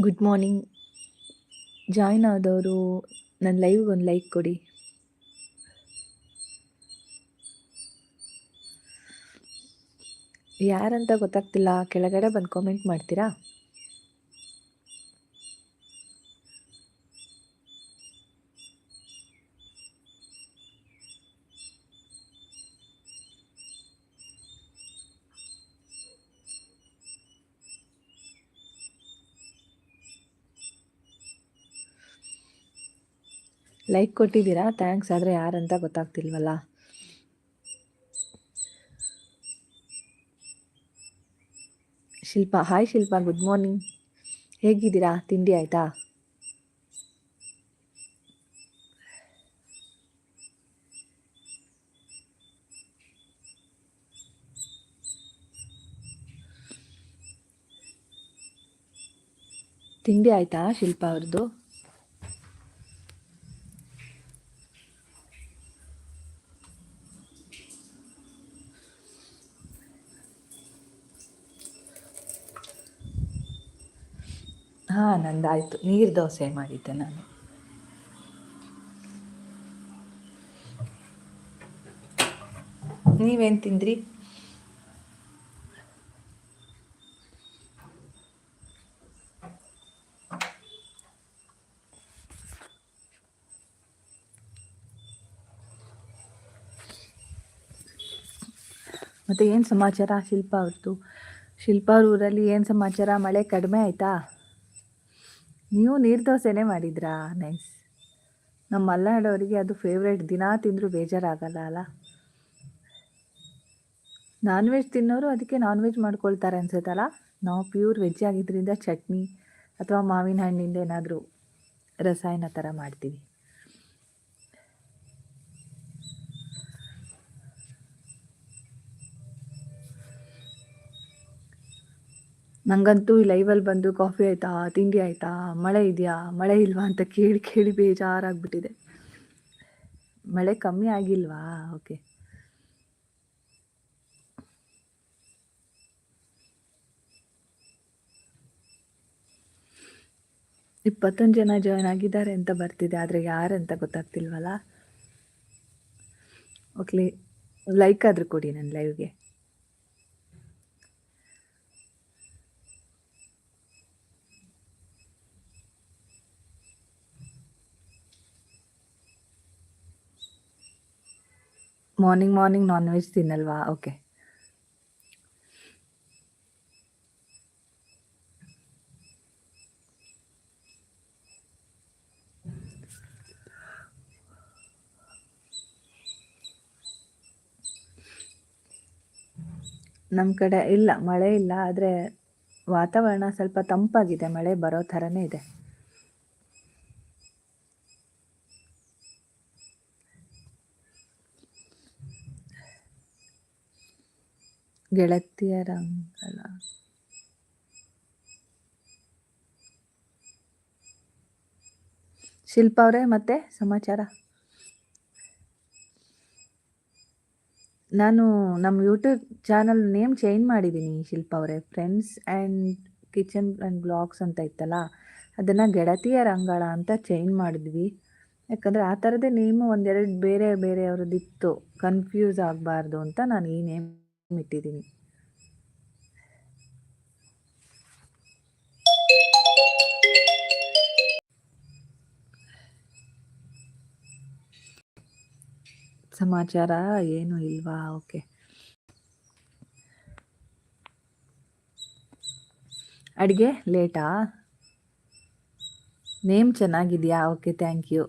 Good morning join ಆದವರು ನನ್ನ ಲೈವ್ಗೆ ಒಂದು ಲೈಕ್ ಕೊಡಿ. ಯಾರಂತ ಗೊತ್ತಾಗ್ತಿಲ್ಲ, ಕೆಳಗಡೆ ಬಂದು ಕಾಮೆಂಟ್ ಮಾಡ್ತೀರಾ? ಲೈಕ್ ಕೊಟ್ಟಿದ್ದೀರಾ? ಥ್ಯಾಂಕ್ಸ್ ಆದರೆ ಯಾರಂತ ಗೊತ್ತಾಗ್ತಿಲ್ವಲ್ಲ? Shilpa hi Shilpa good morning ಹೇಗಿದ್ದೀರಾ? ತಿಂಡಿ ಆಯಿತಾ? ತಿಂಡಿ ಆಯಿತಾ ಶಿಲ್ಪ ಅವ್ರದ್ದು ನಂದಾಯಿತು ನೀರು ದೋಸೆ ಮಾಡಿದ್ದೆ ನಾನು. ನೀವೇನು ತಿಂದ್ರಿ? ಮತ್ತೆ ಏನು ಸಮಾಚಾರ? ಶಿಲ್ಪ ಅವ್ರದ್ದು ಶಿಲ್ಪ ಅವ್ರ ಊರಲ್ಲಿ ಏನು ಸಮಾಚಾರ? ಮಳೆ ಕಡಿಮೆ ಆಯಿತಾ? ನೀವು ನೀರು ದೋಸೆನೇ ಮಾಡಿದ್ರಾ? ನೈಸ್. ನಮ್ಮ ಮಲ್ನಾಡೋರಿಗೆ ಅದು ಫೇವ್ರೇಟ್ ದಿನ ತಿಂದರೂ ಬೇಜಾರಾಗಲ್ಲ ಅಲ್ಲ? ನಾನ್ ವೆಜ್ ತಿನ್ನೋರು ಅದಕ್ಕೆ ನಾನ್ ವೆಜ್ ಮಾಡ್ಕೊಳ್ತಾರೆ ಅನ್ಸುತ್ತಲ್ಲ? ನಾವು ಪ್ಯೂರ್ ವೆಜ್ ಆಗಿದ್ದರಿಂದ ಚಟ್ನಿ ಅಥವಾ ಮಾವಿನ ಹಣ್ಣಿಂದ ಏನಾದರೂ ರಸಾಯನ ಥರ ಮಾಡ್ತೀವಿ. ನನಗಂತೂ ಈ ಲೈವಲ್ಲಿ ಬಂದು ಕಾಫಿ ಆಯಿತಾ, ತಿಂಡಿ ಆಯಿತಾ, ಮಳೆ ಇದೆಯಾ, ಮಳೆ ಇಲ್ವಾ ಅಂತ ಕೇಳಿ ಕೇಳಿ ಬೇಜಾರಾಗ್ಬಿಟ್ಟಿದೆ. ಮಳೆ ಕಮ್ಮಿ ಆಗಿಲ್ವಾ? ಓಕೆ ಇಪ್ಪತ್ತೊಂದು ಜನ ಜಾಯ್ನ್ ಆಗಿದ್ದಾರೆ ಅಂತ ಬರ್ತಿದೆ, ಆದರೆ ಅಂತ ಗೊತ್ತಾಗ್ತಿಲ್ವಲ್ಲ? ಓಕೆ ಲೈಕ್ ಆದರೂ ಕೊಡಿ ನನ್ನ ಲೈವ್ಗೆ ಮಾರ್ನಿಂಗ್ ಮಾರ್ನಿಂಗ್ ನಾನ್ ವೆಜ್ ತಿನ್ನಲ್ವಾ? ಓಕೆ ನಮ್ಮ ಕಡೆ ಇಲ್ಲ, ಮಳೆ ಇಲ್ಲ, ಆದರೆ ವಾತಾವರಣ ಸ್ವಲ್ಪ ತಂಪಾಗಿದೆ, ಮಳೆ ಬರೋ ಥರನೇ ಇದೆ. ಗೆಳತಿಯರ ಅಂಗಳ ಶಿಲ್ಪ ಅವರೇ, ಮತ್ತೆ ಸಮಾಚಾರ? ನಾನು ನಮ್ಮ ಯೂಟ್ಯೂಬ್ ಚಾನಲ್ ನೇಮ್ ಚೇಂಜ್ ಮಾಡಿದ್ದೀನಿ ಶಿಲ್ಪ ಅವರೇ. Friends and kitchen and blogs ಅಂತ ಇತ್ತಲ್ಲ, ಅದನ್ನು ಗೆಳತಿಯರ ಅಂಗಳ ಅಂತ ಚೇಂಜ್ ಮಾಡಿದ್ವಿ. ಯಾಕಂದರೆ ಆ ಥರದೇ ನೇಮು ಒಂದೆರಡು ಬೇರೆ ಬೇರೆಯವ್ರದ್ದಿತ್ತು. ಕನ್ಫ್ಯೂಸ್ ಆಗಬಾರ್ದು ಅಂತ ನಾನು ಈ ನೇಮ್ ಇಟ್ಟಿದ್ದೀನಿ ಸಮಾಚಾರ ಏನು ಇಲ್ವಾ? ಓಕೆ. ಅಡುಗೆ ಲೇಟಾ? ನೇಮ್ ಚೆನ್ನಾಗಿದೆಯಾ? ಓಕೆ ಥ್ಯಾಂಕ್ ಯು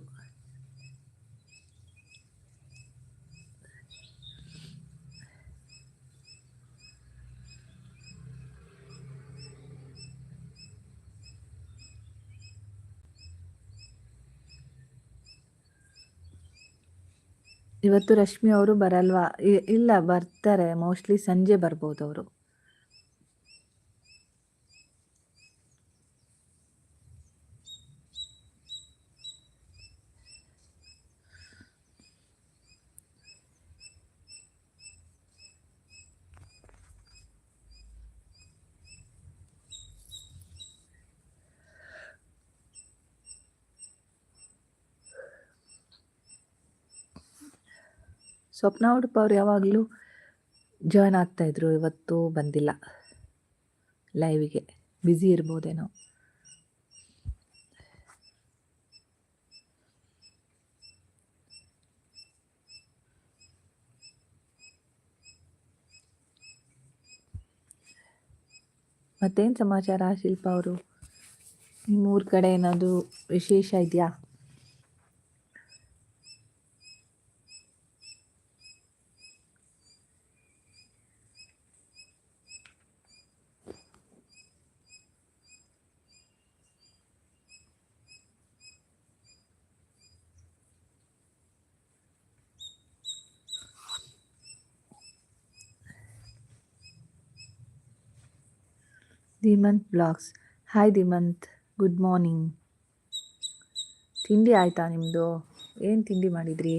ಇವತ್ತು ರಶ್ಮಿ ಅವರು ಬರಲ್ವಾ? ಇಲ್ಲ ಬರ್ತಾರೆ. ಮೋಸ್ಟ್ಲಿ ಸಂಜೆ ಬರ್ಬೋದು ಅವರು. ಸ್ವಪ್ನ ಉಡುಪ ಅವ್ರು ಯಾವಾಗಲೂ ಜಾಯ್ನ್ ಆಗ್ತಾಯಿದ್ರು ಇವತ್ತು ಬಂದಿಲ್ಲ. ಲೈವಿಗೆ ಬ್ಯುಸಿ ಇರ್ಬೋದೇನೋ. ಮತ್ತೇನು ಸಮಾಚಾರ ಶಿಲ್ಪ ಅವರು? ನಿಮ್ಮೂರ ಕಡೆ ಏನಾದರೂ ವಿಶೇಷ ಇದೆಯಾ? Dheemanth blogs hi Dheemanth good morning ತಿಂಡಿ ಆಯಿತಾ ನಿಮ್ಮದು ಏನು ತಿಂಡಿ ಮಾಡಿದ್ರಿ?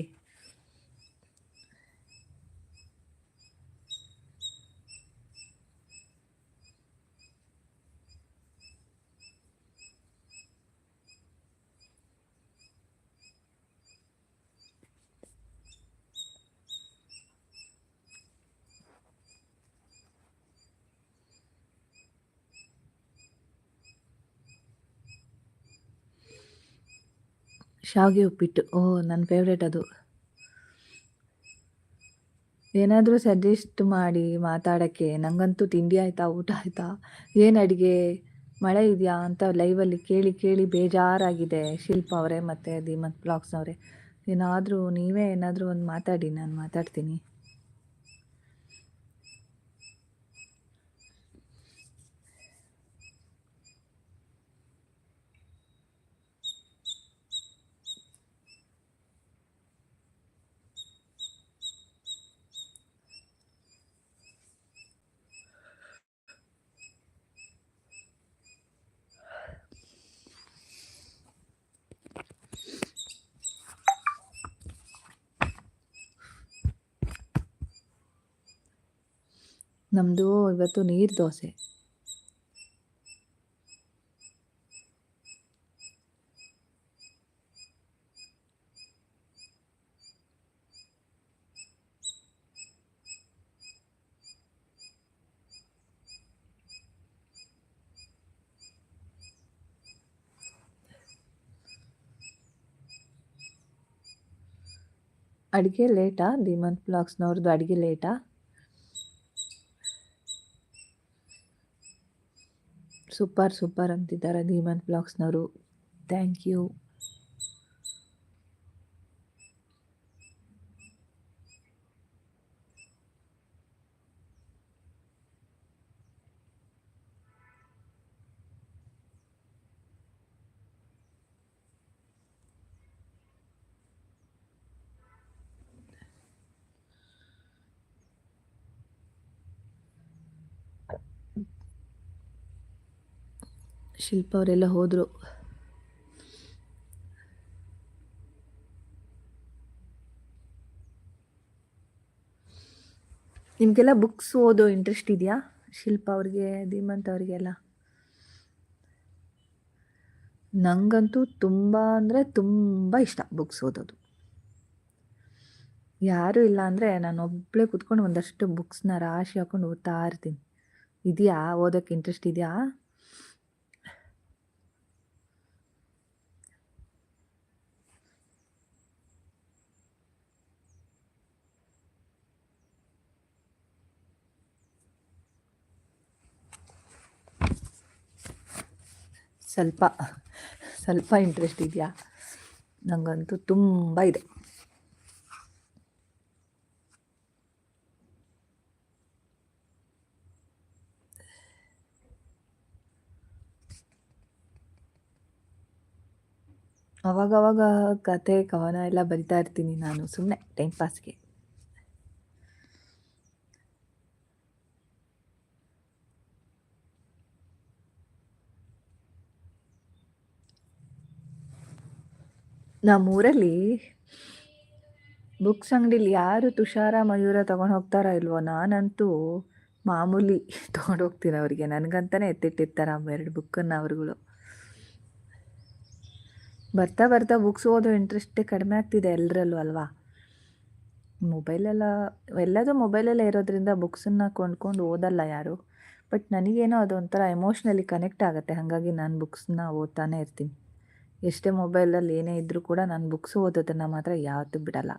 ಶಾವಿಗೆ ಉಪ್ಪಿಟ್ಟು. ಓ ನನ್ನ ಫೇವ್ರೇಟ್ ಅದು. ಏನಾದರೂ ಸಜೆಸ್ಟ್ ಮಾಡಿ ಮಾತಾಡೋಕ್ಕೆ. ನನಗಂತೂ ತಿಂಡಿ ಆಯಿತಾ, ಊಟ ಆಯಿತಾ? ಏನು ಅಡುಗೆ? ಮಳೆ ಇದೆಯಾ ಅಂತ ಲೈವಲ್ಲಿ ಕೇಳಿ ಕೇಳಿ ಬೇಜಾರಾಗಿದೆ ಶಿಲ್ಪ ಅವರೇ ಮತ್ತು ಬ್ಲಾಗ್ಸ್ ಅವರೇ ಏನಾದರೂ ನೀವೇ ಏನಾದರೂ ಒಂದು ಮಾತಾಡಿ, ನಾನು ಮಾತಾಡ್ತೀನಿ. ನಮ್ಮದು ಇವತ್ತು ನೀರು ದೋಸೆ. ಅಡುಗೆ ಲೇಟಾ? ಧೀಮಂತ್ ಬ್ಲಾಗ್ಸ್ನವ್ರದ್ದು ಅಡುಗೆ ಲೇಟಾ? ಸೂಪರ್ ಸೂಪರ್ ಅಂತಿದ್ದಾರೆ ಧೀಮನ್ ಬ್ಲಾಗ್ಸ್ನವರು. Thank you. ಶಿಲ್ಪ ಅವರೆಲ್ಲ ಹೋದರು. ನಿಮಗೆಲ್ಲ ಬುಕ್ಸ್ ಓದೋ ಇಂಟ್ರೆಸ್ಟ್ ಇದೆಯಾ? ಶಿಲ್ಪ ಅವ್ರಿಗೆ, ಧೀಮಂತ್ ಅವ್ರಿಗೆಲ್ಲ? ನನಗಂತೂ ತುಂಬ ಅಂದರೆ ತುಂಬ ಇಷ್ಟ ಬುಕ್ಸ್ ಓದೋದು. ಯಾರೂ ಇಲ್ಲ ಅಂದರೆ ನಾನು ಒಬ್ಬಳೇ ಕೂತ್ಕೊಂಡು ಒಂದಷ್ಟು ಬುಕ್ಸ್ನ ರಾಶಿ ಹಾಕೊಂಡು ಓದ್ತಾ ಇರ್ತೀನಿ. ಇದೆಯಾ? ಓದೋಕ್ಕೆ ಇಂಟ್ರೆಸ್ಟ್ ಇದೆಯಾ? ಸ್ವಲ್ಪ ಸ್ವಲ್ಪ ಇಂಟ್ರೆಸ್ಟ್ ಇದೆಯಾ? ನನಗಂತೂ ತುಂಬ ಇದೆ. ಅವಾಗವಾಗ ಕತೆ, ಕವನ ಎಲ್ಲ ಬರಿತಾ ಇರ್ತೀನಿ ನಾನು ಸುಮ್ಮನೆ ಟೈಮ್ ಪಾಸ್ಗೆ ನಮ್ಮೂರಲ್ಲಿ ಬುಕ್ಸ್ ಅಂಗಡಿಲಿ ಯಾರು ತುಷಾರ ಮಯೂರ ತೊಗೊಂಡು ಹೋಗ್ತಾರೋ ಇಲ್ವೋ ನಾನಂತೂ ಮಾಮೂಲಿ ತೊಗೊಂಡು ಹೋಗ್ತೀನಿ ಅವರಿಗೆ. ನನಗಂತಲೇ ಎತ್ತಿಟ್ಟಿರ್ತಾರೆ ಎರಡು ಬುಕ್ಕನ್ನು ಅವರುಗಳು. ಬರ್ತಾ ಬರ್ತಾ ಬುಕ್ಸ್ ಓದೋ ಇಂಟ್ರೆಸ್ಟೇ ಕಡಿಮೆ ಆಗ್ತಿದೆ ಎಲ್ಲರಲ್ಲೂ ಅಲ್ವಾ? ಮೊಬೈಲೆಲ್ಲ ಎಲ್ಲದೂ ಮೊಬೈಲಲ್ಲೇ ಇರೋದ್ರಿಂದ ಬುಕ್ಸನ್ನು ಕೊಂಡ್ಕೊಂಡು ಓದಲ್ಲ ಯಾರು? ಬಟ್ ನನಗೇನೋ ಅದು ಒಂಥರ ಎಮೋಷ್ನಲಿ ಕನೆಕ್ಟ್ ಆಗುತ್ತೆ. ಹಾಗಾಗಿ ನಾನು ಬುಕ್ಸನ್ನ ಓದ್ತಾನೆ ಇರ್ತೀನಿ. ಎಷ್ಟೇ ಮೊಬೈಲಲ್ಲಿ ಏನೇ ಇದ್ದರೂ ಕೂಡ ನಾನು ಬುಕ್ಸ್ ಓದೋದನ್ನು ಮಾತ್ರ ಯಾವತ್ತೂ ಬಿಡಲ್ಲ.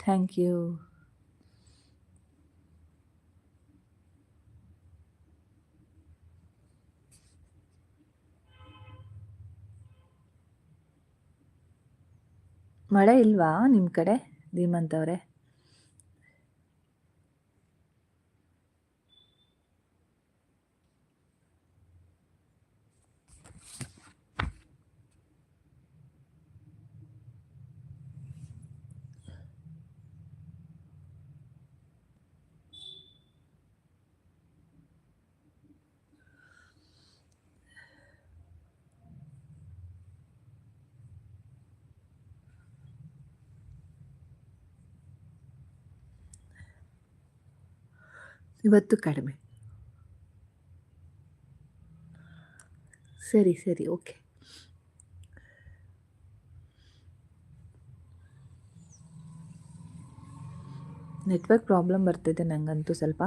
Thank ಯು ಮಳೆ ಇಲ್ವಾ ನಿಮ್ಮ ಕಡೆ? ಧೀಮಂತ್ ಇವತ್ತು ಕಡಿಮೆ. ಸರಿ ಸರಿ ಓಕೆ. ನೆಟ್ವರ್ಕ್ ಪ್ರಾಬ್ಲಮ್ ಬರ್ತಿದೆ ನನಗಂತೂ ಸ್ವಲ್ಪ.